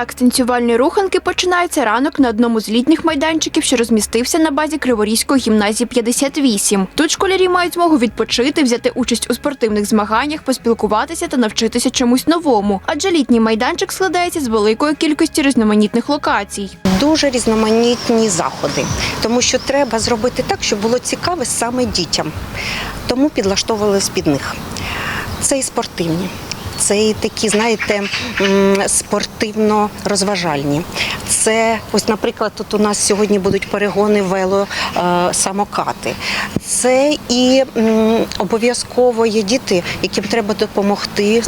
Так, з руханки починається ранок на одному з літніх майданчиків, що розмістився на базі Криворізької гімназії 58. Тут школярі мають змогу відпочити, взяти участь у спортивних змаганнях, поспілкуватися та навчитися чомусь новому. Адже літній майданчик складається з великої кількості різноманітних локацій. Дуже різноманітні заходи, тому що треба зробити так, щоб було цікаве саме дітям. Тому підлаштовували під них. Це і спортивні. Це і такі, знаєте, спортивно-розважальні. Це, ось, наприклад, тут у нас сьогодні будуть перегони вело е. Це і обов'язково є діти, яким треба допомогти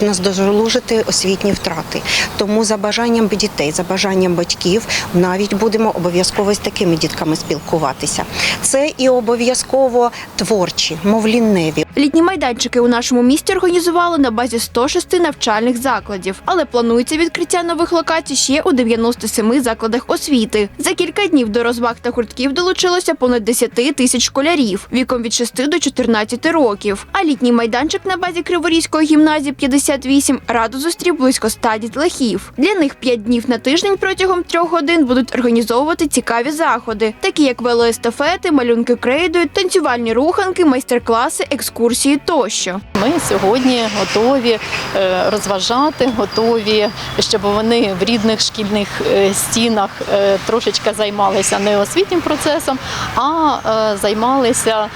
наздожолужити освітні втрати. Тому за бажанням дітей, за бажанням батьків, навіть будемо обов'язково з такими дітками спілкуватися. Це і обов'язково творчі, мовлінневі. Літні майданчики у нашому місті організували на базі 106 навчальних закладів, але планується відкриття нових локацій ще у 97 закладах освіти. За кілька днів до розваг та гуртків долучилося понад 10 тисяч школярів віком від 6 до 14 років. А літній майданчик на базі Криворізької гімназії 58 радо зустрів близько 100 дітлахів. Для них 5 днів на тиждень протягом трьох годин будуть організовувати цікаві заходи, такі як велоестафети, малюнки крейдою, танцювальні руханки, майстер-класи, екскурсії тощо. Ми сьогодні готові е, розважати, готові, щоб вони в рідних шкільних стінах е, трошечки займалися не освітнім процесом, а е, займалися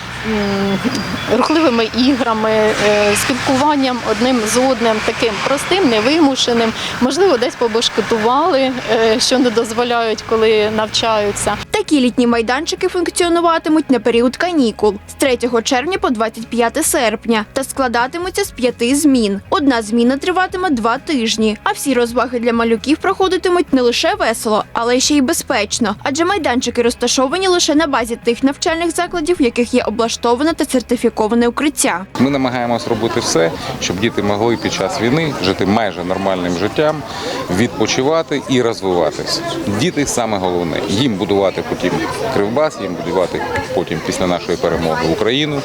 рухливими іграми, е, спілкуванням одним з одним, таким простим, невимушеним. Можливо, десь побешкетували, е, що не дозволяють, коли навчаються. Такі літні майданчики функціонуватимуть на період канікул з 3 червня по 25 серпня та складатимуться з п'яти змін. Одна зміна триватиме два тижні, а всі розваги для малюків проходитимуть не лише весело, але ще й безпечно. Адже майданчики розташовані лише на базі тих навчальних закладів, в яких є облаштоване та сертифіковане укриття. Ми намагаємось робити все, щоб діти могли під час війни жити майже нормальним життям, відпочивати і розвиватися. Діти саме головне. Їм будувати потім кривбас, їм будувати потім після нашої перемоги Україну.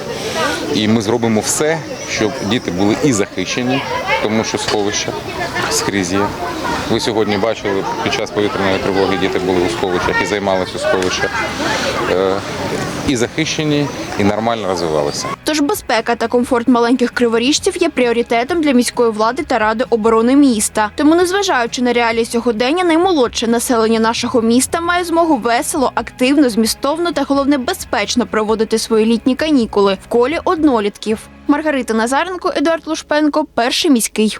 І ми зробимо все, щоб діти були і захищені, тому що сховища скрізь є. Ви сьогодні бачили, під час повітряної тривоги діти були у сховищах і займалися у сховищах. Е, І захищені, і нормально розвивалися. Тож безпека та комфорт маленьких криворіжців є пріоритетом для міської влади та ради оборони міста. Тому, незважаючи на реалії сьогодення, наймолодше населення нашого міста має змогу весело, активно, змістовно та головне безпечно проводити свої літні канікули в колі однолітків. Маргарита Назаренко, Едуард Лушпенко, перший міський.